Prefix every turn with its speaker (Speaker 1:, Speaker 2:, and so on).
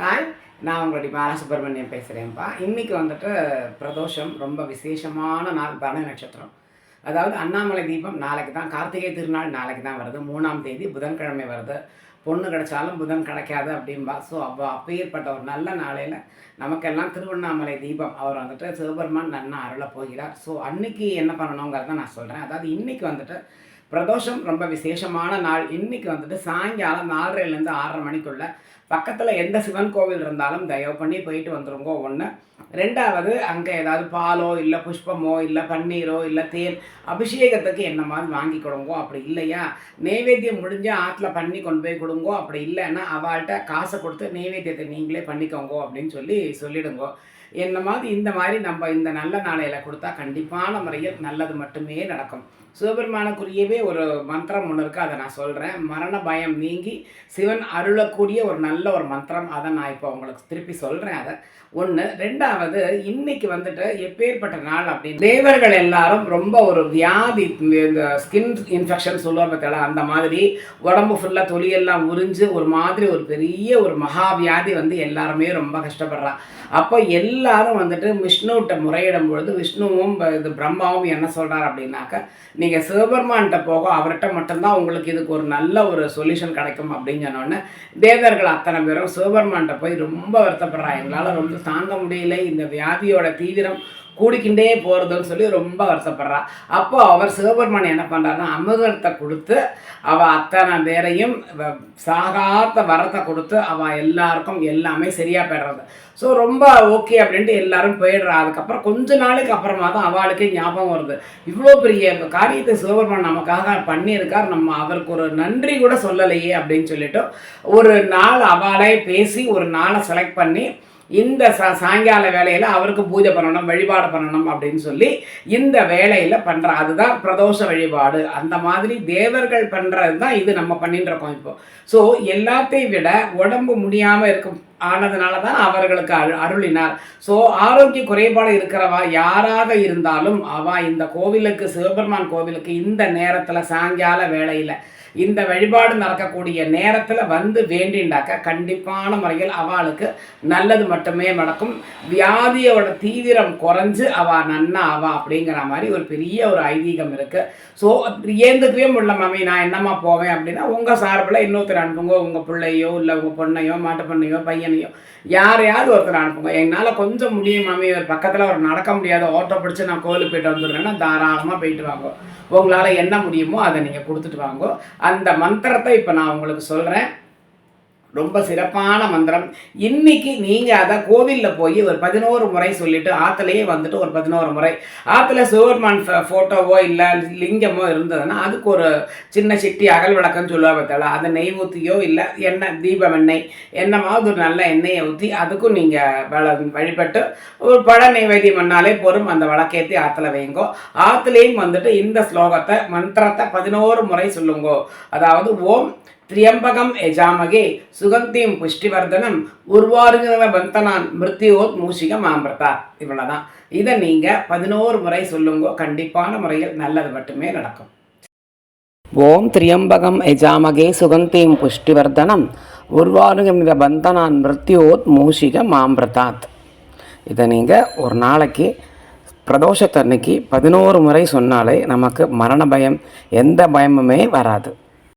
Speaker 1: Hi நான் உங்களுடைய பாலசுப்ரமணியம் பேசுகிறேன்ப்பா இன்றைக்கி வந்துட்டு பிரதோஷம் ரொம்ப விசேஷமான நாள் பரண நட்சத்திரம். அதாவது அண்ணாமலை தீபம் நாளைக்கு தான் கார்த்திகை திருநாள் நாளைக்கு தான் வருது. மூணாம் தேதி புதன்கிழமை வருது. பொண்ணு கிடைச்சாலும் புதன் கிடைக்காது அப்படின்பா ஸோ அப்போ அப்பேற்பட்ட ஒரு நல்ல நாளையில் நமக்கெல்லாம் திருவண்ணாமலை தீபம். அவர் வந்துட்டு சிவபெருமான் நன்னா அருளப் போகிறார். ஸோ அன்னைக்கு என்ன பண்ணணுங்கிறத நான் சொல்கிறேன் அதாவது இன்னைக்கு வந்துட்டு பிரதோஷம் ரொம்ப விசேஷமான நாள். இன்னைக்கு வந்துட்டு சாயங்காலம் நாலரைலேருந்து ஆறரை மணிக்குள்ள பக்கத்தில் எந்த சிவன் கோவில் இருந்தாலும் தயவு பண்ணி போயிட்டு வந்துருங்கோ. ஒன்று ரெண்டாவது அங்கே ஏதாவது பாலோ இல்லை புஷ்பமோ இல்லை பன்னீரோ இல்லை தேன் அபிஷேகத்துக்கு என்ன மாதிரி வாங்கி கொடுங்கோ. அப்படி இல்லையா? நெய்வேத்தியம் முடிஞ்சு ஆற்றுல பண்ணி கொண்டு போய் கொடுங்கோ. அப்படி இல்லைன்னா அவள்கிட்ட காசை கொடுத்து நெய்வேத்தியத்தை நீங்களே பண்ணிக்கோங்கோ அப்படின்னு சொல்லி சொல்லிடுங்கோ. என்ன மாதிரி இந்த மாதிரி நம்ம இந்த நல்ல நாளையில் கொடுத்தா கண்டிப்பான முறையில் நல்லது மட்டுமே நடக்கும். சிவபெருமானுக்குரியவே ஒரு மந்திரம் ஒன்று இருக்குது அதை நான் சொல்கிறேன் மரண பயம் நீங்கி சிவன் அருளக்கூடிய ஒரு நல்ல ஒரு மந்திரம் அதை நான் இப்போ உங்களுக்கு திருப்பி சொல்கிறேன் அதை. ஒன்று ரெண்டாவது இன்னைக்கு வந்துட்டு எப்பேற்பட்ட நாள் அப்படின்னு தேவர்கள் எல்லாரும் ரொம்ப ஒரு வியாதி இந்த ஸ்கின் இன்ஃபெக்ஷன் சொல்லுவாங்க பார்த்தா அந்த மாதிரி உடம்பு ஃபுல்லாக தொழிலெல்லாம் உறிஞ்சு ஒரு மாதிரி ஒரு பெரிய ஒரு மகா வியாதி வந்து எல்லாருமே ரொம்ப கஷ்டப்படுறா. அப்போ எல்லாரும் வந்துட்டு விஷ்ணுகிட்ட முறையிடும் பொழுது விஷ்ணுவும் இது பிரம்மாவும் என்ன சொல்கிறார் அப்படின்னாக்க நீங்கள் சிவபெருமான்கிட்ட போக அவர்கிட்ட மட்டும்தான் உங்களுக்கு இதுக்கு ஒரு நல்ல ஒரு சொல்யூஷன் கிடைக்கும் அப்படின்னு சொன்னோடனே தேவர்கள் அத்தனை பேரும் சிவபெருமான்கிட்ட போய் ரொம்ப வருத்தப்படுறாங்க. எங்களால் ரொம்ப தாங்க முடியல இந்த வியாதியோட தீவிரம் கூடிக்கிண்டே போகிறதுன்னு சொல்லி ரொம்ப வருத்தப்படுறா. அப்போ அவர் சிவபெருமான் என்ன பண்ணுறாருன்னா அமிர்தத்தை கொடுத்து அவள் அத்தனை பேரையும் சாகாத்த வரத்தை கொடுத்து அவள் எல்லாருக்கும் எல்லாமே சரியாக போயிடுறது. ஸோ ரொம்ப ஓகே அப்படின்ட்டு எல்லாரும் போயிடுறா. அதுக்கப்புறம் கொஞ்ச நாளைக்கு அப்புறமா தான் அவளுக்கே ஞாபகம் வருது. இவ்வளோ பெரிய காரியத்தை சிவபெருமான் நமக்காக பண்ணியிருக்கார். நம்ம அவருக்கு ஒரு நன்றி கூட சொல்லலையே அப்படின்னு சொல்லிட்டு ஒரு நாள் அவளே பேசி ஒரு நாளை செலக்ட் பண்ணி இந்த சா சாயங்கால வேலையில் அவருக்கு பூஜை பண்ணணும் வழிபாடு பண்ணணும் அப்படின்னு சொல்லி இந்த வேலையில் பண்ணுற அதுதான் பிரதோஷ வழிபாடு. அந்த மாதிரி தேவர்கள் பண்ணுறது தான் இது நம்ம பண்ணிட்டு இருக்கோம் இப்போ. ஸோ எல்லாத்தையும் விட உடம்பு முடியாமல் இருக்கும் ஆனதுனால தான் அவர்களுக்கு அரு அருளினார். ஸோ ஆரோக்கிய குறைபாடு இருக்கிறவா யாராக இருந்தாலும் அவ இந்த கோவிலுக்கு சிவபெருமான் கோவிலுக்கு இந்த நேரத்தில் சாயங்கால வேலையில் இந்த வழிபாடு நடக்கக்கூடிய நேரத்தில் வந்து வேண்டிண்டாக்க கண்டிப்பான முறையில் அவளுக்கு நல்லது மட்டுமே நடக்கும். வியாதியோட தீவிரம் குறைஞ்சு அவா நன்னா அவா அப்படிங்கிற மாதிரி ஒரு பெரிய ஒரு ஐதீகம் இருக்குது ஸோ ஏந்துக்கவே முடியல மாமி நான் என்னம்மா போவேன் அப்படின்னா உங்கள் சார்பில் இன்னொருத்தர் அனுப்புங்க. உங்கள் பிள்ளையோ இல்லை உங்கள் பொண்ணையோ மாட்டு பொண்ணையோ பையனையோ யாரையாவது ஒருத்தர் அனுப்புங்க. என்னால் கொஞ்சம் முடியும் மாமி ஒரு பக்கத்தில் ஒரு நடக்க முடியாத. ஓட்டை பிடிச்சி நான் கோயிலுக்கு போயிட்டு வந்துடுறேன்னா தாராளமாக போயிட்டு வாங்க. உங்களால் என்ன முடியுமோ அதை நீங்கள் கொடுத்துட்டு வாங்க. அந்த மந்திரத்தை இப்போ நான் உங்களுக்கு சொல்கிறேன் ரொம்ப சிறப்பான மந்திரம். இன்னைக்கு நீங்கள் அதை கோவிலில் போய் ஒரு பதினோரு முறை சொல்லிட்டு ஆற்றுலையே வந்துட்டு ஒரு பதினோரு முறை. ஆற்றுல சிவபெருமான் ஃபோட்டோவோ இல்லை லிங்கமோ இருந்ததுன்னா அதுக்கு ஒரு சின்ன சிட்டி அகல் விளக்கம்னு சொல்லுவாங்க பார்த்தா அதை நெய் ஊற்றியோ இல்லை எண்ணெய் தீபம் எண்ணெய் என்னமாவது ஒரு நல்ல எண்ணெயை ஊற்றி அதுக்கும் நீங்கள் வள வழிபட்டு ஒரு பழ நைவேத்தியம் பண்ணாலே போரும் அந்த விளக்கேற்றி ஆற்றுல வைங்கோ. ஆற்றுலேயும் வந்துட்டு இந்த ஸ்லோகத்தை மந்திரத்தை பதினோரு முறை சொல்லுங்கோ. அதாவது ஓம் திரியம்பகம் எஜாமகே சுகந்தியும் புஷ்டிவர்தனம் உருவாருங்கிற பந்தனான் மிருத்தியோத் மூஷிக மாம்பிரதா இவ்வளோதான் இதை நீங்கள் பதினோரு முறை சொல்லுங்கோ கண்டிப்பான முறையில் நல்லது மட்டுமே நடக்கும் ஓம் திரியம்பகம் எஜாமகே சுகந்தியும் புஷ்டிவர்தனம் உருவாருங்கிற பந்தனான் மிருத்தியோத் மூஷிக மாம்பிரதாத் இதை நீங்கள் ஒரு நாளைக்கு பிரதோஷத்தன்னைக்கு பதினோரு முறை சொன்னாலே நமக்கு மரண பயம் எந்த பயமுமே வராது